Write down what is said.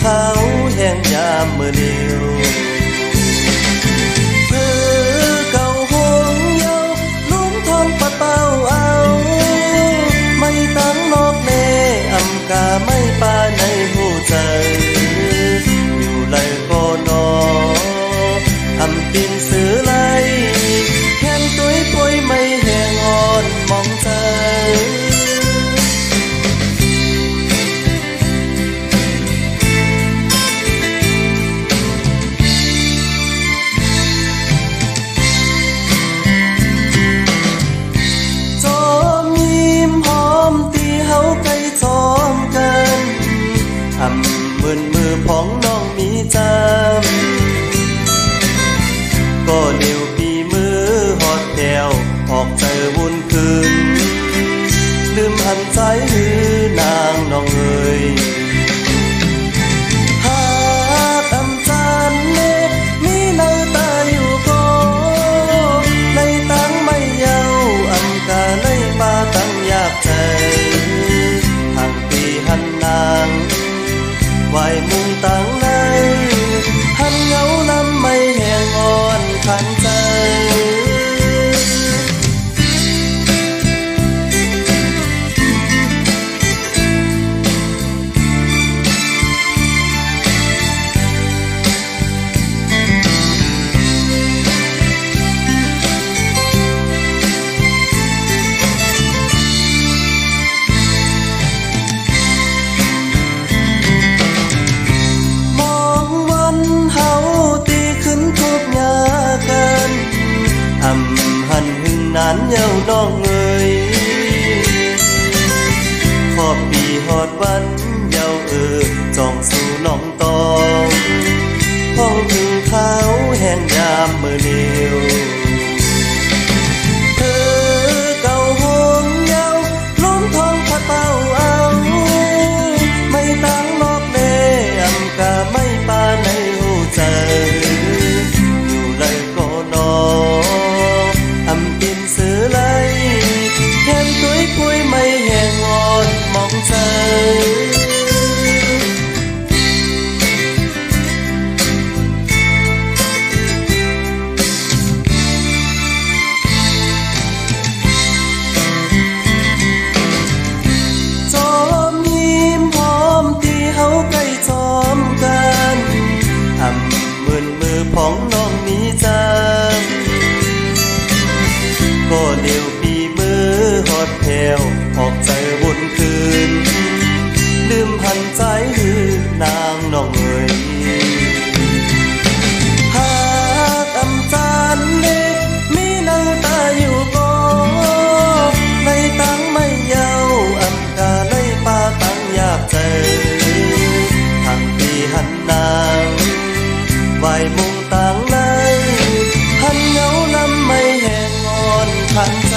เขาแห่งยามเมื่อเดียว ก็เดียวปีมือหอดแถวออกเจอวุ่นคืนลืมหันใจหือนางน้องเอ๋ยหาตำจานเล็กมีเนาตาอยู่ก็ในตังไม่เยาอำกาในป่าตังยากใจทางปีหันนางไว้มุงตังายมุงต่างในหันเงาลำไม่แห่งอ่อนทางใจ